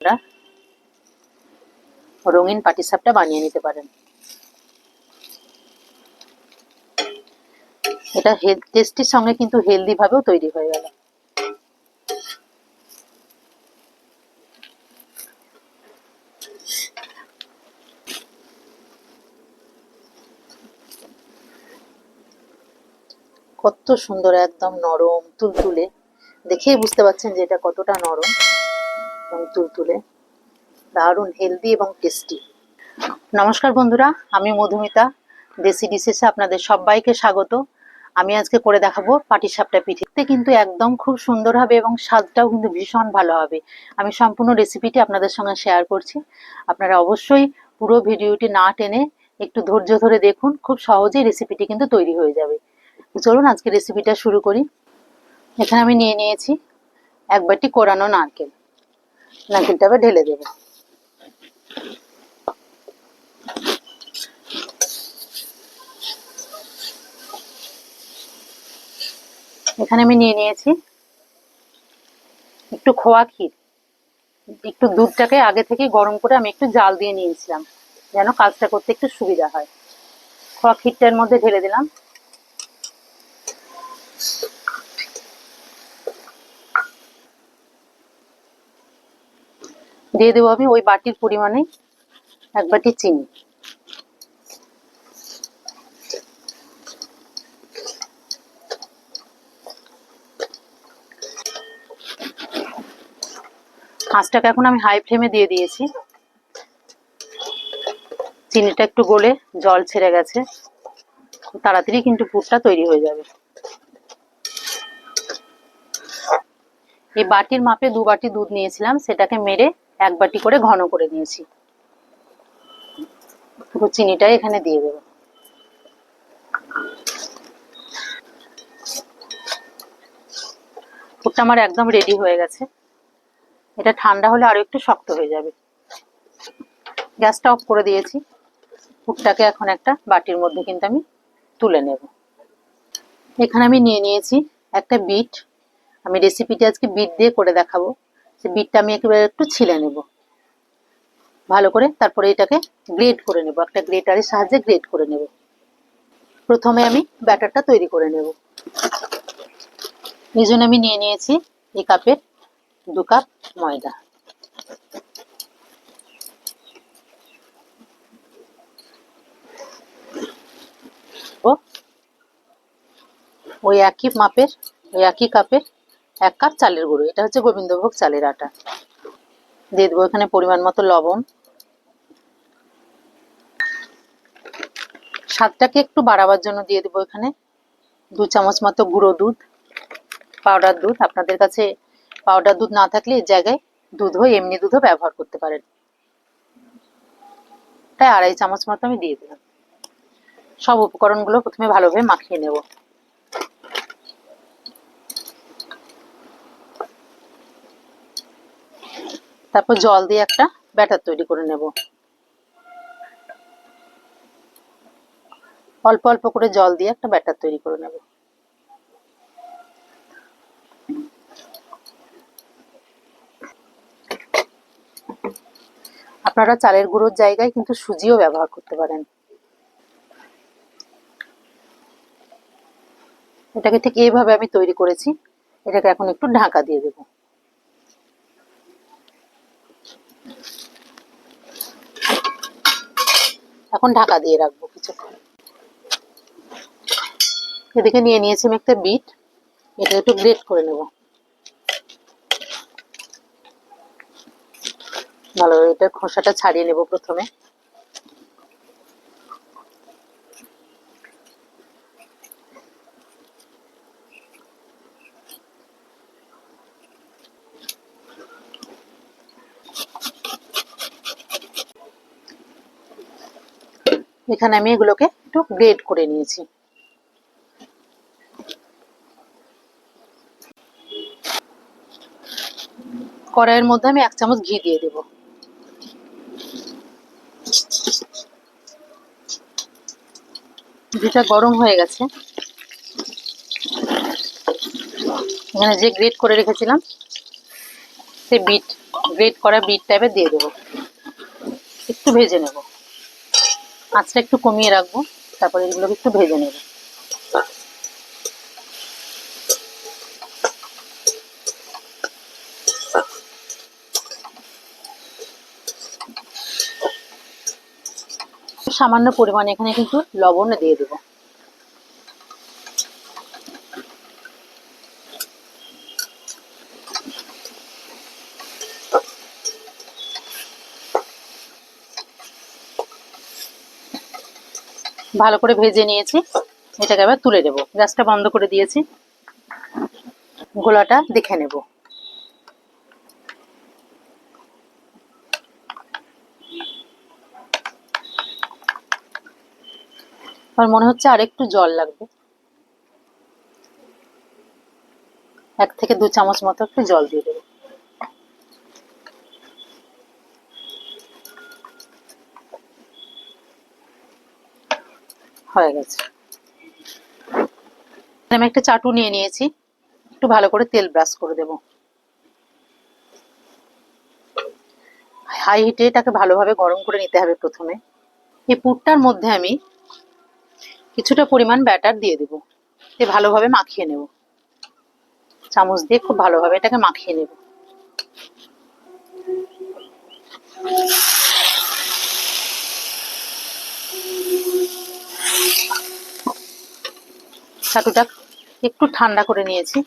আপনারা রঙিন পাটিসাপটা বানিয়ে নিতে পারেন। এটা টেস্টির সঙ্গে কিন্তু হেলদি ভাবেও তৈরি হয়ে গেল। কত সুন্দর একদম নরম, তুলতুলে। দেখেই বুঝতে পারছেন যে এটা কতটা নরম। এবং তুলতুলে দারুণ হেলদি এবং টেস্টি নমস্কার বন্ধুরা, আমি মধুমিতা। দেশি ডিশেসে আপনাদের সবাইকে স্বাগত। আমি আজকে করে দেখাবো পাটিসাপটা পিঠে। কিন্তু একদম খুব সুন্দর হবে এবং স্বাদটাও কিন্তু ভীষণ ভালো হবে। আমি সম্পূর্ণ রেসিপিটি আপনাদের সঙ্গে শেয়ার করছি। আপনারা অবশ্যই পুরো ভিডিওটি না টেনে একটু ধৈর্য ধরে দেখুন। খুব সহজেই রেসিপিটি কিন্তু তৈরি হয়ে যাবে। চলুন আজকে রেসিপিটা শুরু করি। এখানে আমি নিয়ে নিয়েছি এক বাটি কোরানো নারকেল। নারকেলটা ঢেলে দেবো। এখানে আমি নিয়ে নিয়েছি একটু খোয়া ক্ষীর। একটু দুধটাকে আগে থেকে গরম করে আমি একটু জাল দিয়ে নিয়েছিলাম, যেন কাজটা করতে একটু সুবিধা হয়। খোয়া ক্ষীরটার মধ্যে ঢেলে দিলাম। দিয়ে দেবো আমি ওই বাটির পরিমাণে এক বাটি চিনি। আঁচটাকে এখন আমি হাই ফ্লেমে দিয়ে দিয়েছি। চিনিটা একটু গলে জল ছেড়ে গেছে। তাড়াতাড়ি কিন্তু পুরটা তৈরি হয়ে যাবে। এই বাটির মাপে দু বাটি দুধ নিয়েছিলাম, সেটাকে মেরে এক বাটি করে ঘন করে নিয়েছি। পুরো চিনিটাই এখানে দিয়ে দেবো। পুরটা আমার একদম রেডি হয়ে গেছে। এটা ঠান্ডা হলে আরও একটু শক্ত হয়ে যাবে। গ্যাসটা অফ করে দিয়েছি। পুরটাকে এখন একটা বাটির মধ্যে কিন্তু আমি তুলে নেব। এখানে আমি নিয়ে নিয়েছি একটা বিট। আমি রেসিপিটি আজকে বিট দিয়ে করে দেখাবো। বিটটা আমি একেবারে একটু ছিলে নেব। ভালো করে তারপরে এটাকে গ্রেড করে নেব, একটা গ্রেটারের সাহায্যে গ্রেড করে নেব। প্রথমে আমি ব্যাটারটা তৈরি করে নেব। এই জন্য আমি নিয়ে নিয়েছি এই কাপের দু কাপ ময়দা। ও, ওই একই মাপের, ওই একই কাপের এক কাপ চালের গুঁড়ো, এটা হচ্ছে গোবিন্দভোগ চালের আটা। দিয়ে দেবো এখানে পরিমাণ মতো লবণ। স্বাদটাকে একটু বাড়াবার জন্য দিয়ে দেবো এখানে দু চামচ মতো গুঁড়ো দুধ, পাউডার দুধ। আপনাদের কাছে পাউডার দুধ না থাকলে এর জায়গায় দুধও, এমনি দুধও ব্যবহার করতে পারেন। তাই আড়াই চামচ মতো আমি দিয়ে দিলাম। সব উপকরণগুলো প্রথমে ভালোভাবে মাখিয়ে নেব। তারপর জল দিয়ে একটা ব্যাটার তৈরি করে নেব। অল্প অল্প করে জল দিয়ে একটা ব্যাটার তৈরি করে নেব। আপনারা চালের গুঁড়োর জায়গায় কিন্তু সুজিও ব্যবহার করতে পারেন। এটাকে ঠিক এইভাবে আমি তৈরি করেছি। এটাকে এখন একটু ঢাকা দিয়ে দেব। এখন ঢাকা দিয়ে রাখব কিছুক্ষণ। এদিকে নিয়ে নিয়েছি আমি একটা বিট। এটা একটু গ্রেট করে নেব। ভালো, এটা খোসাটা ছাড়িয়ে নেব প্রথমে। এখানে আমি এগুলোকে একটু গ্রেড করে নিয়েছি। কড়াইয়ের মধ্যে আমি এক চামচ ঘি দিয়ে দেব। ঘিটা গরম হয়ে গেছে। এখানে যে গ্রেট করে রেখেছিলাম সে বিট গ্রেট করা বিট টাইপের দিয়ে দেবো। একটু ভেজে নেব। আঁচটা একটু কমিয়ে রাখব, তারপরে এগুলোকে একটু ভেজে নেব। সামান্য পরিমাণে এখানে কিন্তু লবণ দিয়ে দেবো। ভালো করে ভেজে নিয়েছি। এটাকে আবার তুলে দেবো গ্যাসটা বন্ধ করে দিয়েছি। গোলাটা দেখে নেব। আমার মনে হচ্ছে আর একটু জল লাগবে। এক থেকে দু চামচ মতো একটু জল দিয়ে দেবো। হয়ে গেছে। আমি একটা চাটু নিয়ে নিয়েছি। একটু ভালো করে তেল ব্রাশ করে দেব। হাই হিটে এটাকে ভালোভাবে গরম করে নিতে হবে প্রথমে। এই পুরটার মধ্যে আমি কিছুটা পরিমাণ ব্যাটার দিয়ে দেব। দিয়ে ভালোভাবে মাখিয়ে নেব। চামচ দিয়ে খুব ভালোভাবে এটাকে মাখিয়ে নেব। ছাতুটা একটু ঠান্ডা করে নিয়েছি।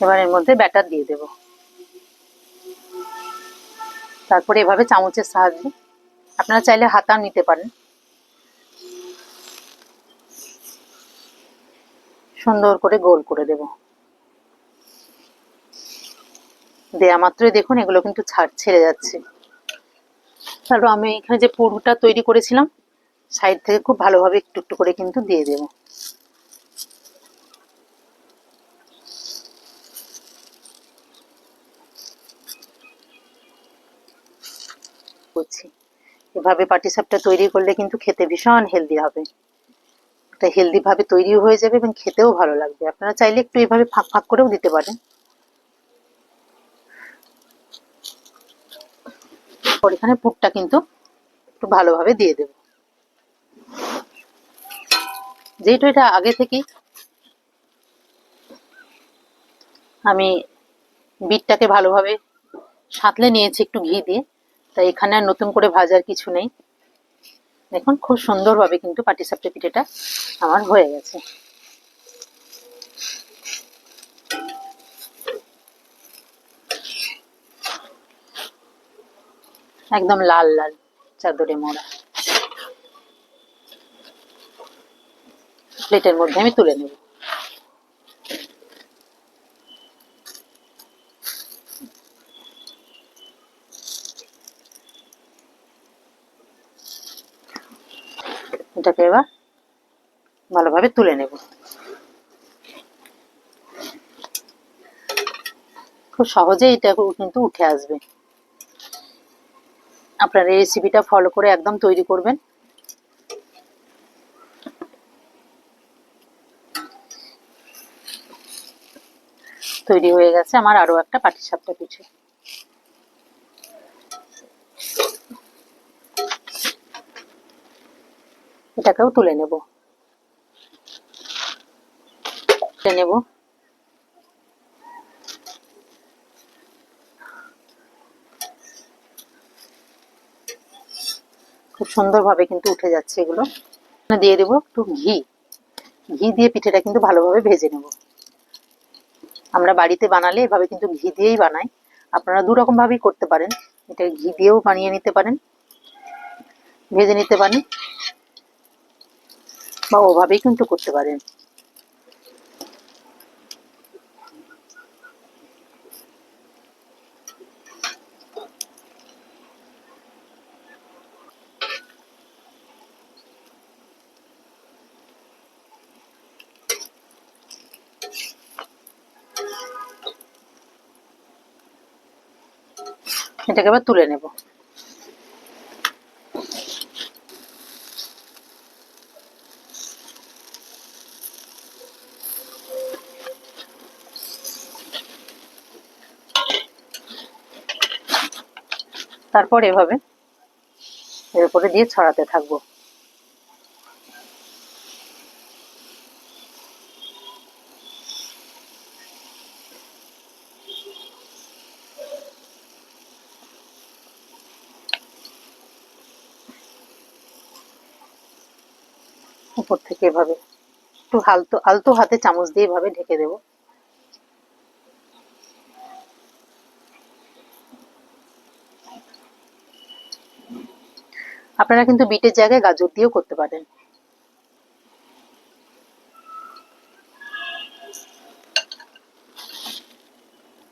এবার এর মধ্যে ব্যাটার দিয়ে দেব। তারপরে এভাবে চামচের সাহায্যে আপনারা চাইলে হাতা নিতে পারেন। সুন্দর করে গোল করে দেব। দেয়া মাত্রই দেখুন, এগুলো কিন্তু ছাড় ছেড়ে যাচ্ছে। তারপর আমি এখানে যে পুরোটা তৈরি করেছিলাম, সাইড থেকে খুব ভালোভাবে একটু একটু করে কিন্তু দিয়ে দেবো। করছি। এভাবে পাটিসাপটা তৈরি করলে কিন্তু খেতে ভীষণ হেলদি হবে। এটা হেলদি ভাবে তৈরিও হয়ে যাবে এবং খেতেও ভালো লাগবে। আপনারা চাইলে একটু এভাবে ফাঁক ফাঁক করেও দিতে পারেন। এখানে পুরটা কিন্তু একটু ভালোভাবে দিয়ে দেব। যেহেতু এটা আগে থেকেই আমি বিটটাকে ভালোভাবে সাঁতলে নিয়েছি একটু ঘি দিয়ে। তাই এখানে আর নতুন করে ভাজার কিছু নেই। দেখুন, খুব সুন্দরভাবে কিন্তু পাটিসাপটা পিঠেটা আমার হয়ে গেছে। একদম লাল লাল চাদরে মোড়া। প্লেটের মধ্যে আমি তুলে নেব। এটাকে এবার ভালোভাবে তুলে নেব। খুব সহজেই এটা কিন্তু উঠে আসবে। আপনার এই রেসিপিটা ফলো করে একদম তৈরি করবেন। তৈরি হয়ে গেছে আমার আরও একটা পাটিসাপটা পিঠে। এটাকেও তুলে নেব। তুলে নেব। খুব সুন্দরভাবে কিন্তু উঠে যাচ্ছে এগুলো। দিয়ে দেবো একটু ঘি। ঘি দিয়ে পিঠেটা কিন্তু ভালোভাবে ভেজে নেব। আমরা বাড়িতে বানালে এভাবে কিন্তু ঘি দিয়েই বানাই। আপনারা দু ভাবেই করতে পারেন। এটা ঘি দিয়েও বানিয়ে নিতে পারেন। ভেজে নিতে পারেন। বা ওভাবেই কিন্তু করতে পারেন। এটাকে এবার তুলে নেব। তারপর এভাবে এর উপরে দিয়ে ছড়াতে থাকব। উপর থেকে এভাবে একটু হালতো আলতো হাতে চামচ দিয়ে এভাবে ঢেকে দেবো। আপনারা কিন্তু বিটের জায়গায় গাজর দিয়েও করতে পারেন।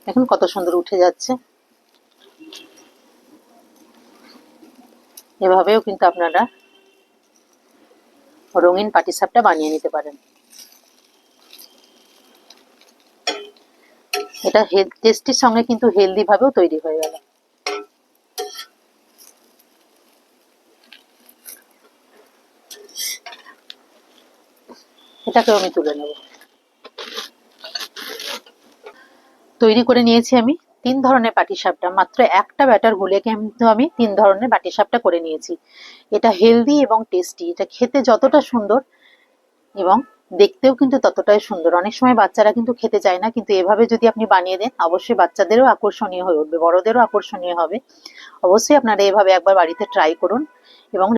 এখন কত সুন্দর উঠে যাচ্ছে। এভাবেও কিন্তু আপনারা রঙিন পাটিসাপটা বানিয়ে নিতে পারেন। এটা টেস্টির সঙ্গে কিন্তু হেলদি ভাবেও তৈরি হয়ে গেল। এটাকেও আমি তুলে নেব। তৈরি করে নিয়েছি আমি তিন ধরনের পাটিসাপটা মাত্র একটা ব্যাটার গুলে কিন্তু আমি তিন ধরনের পাটিসাপটা করে নিয়েছি। এটা হেলদি এবং টেস্টি এটা খেতে যতটা সুন্দর এবং দেখতেও কিন্তু ততটাই সুন্দর। অনেক সময় বাচ্চারা কিন্তু খেতে চায় না, কিন্তু এভাবে যদি আপনি বানিয়ে দেন, অবশ্যই বাচ্চাদেরও আকর্ষণীয় হয়ে উঠবে, বড়দেরও আকর্ষণীয় হবে। অবশ্যই আপনারা এভাবে একবার বাড়িতে ট্রাই করুন এবং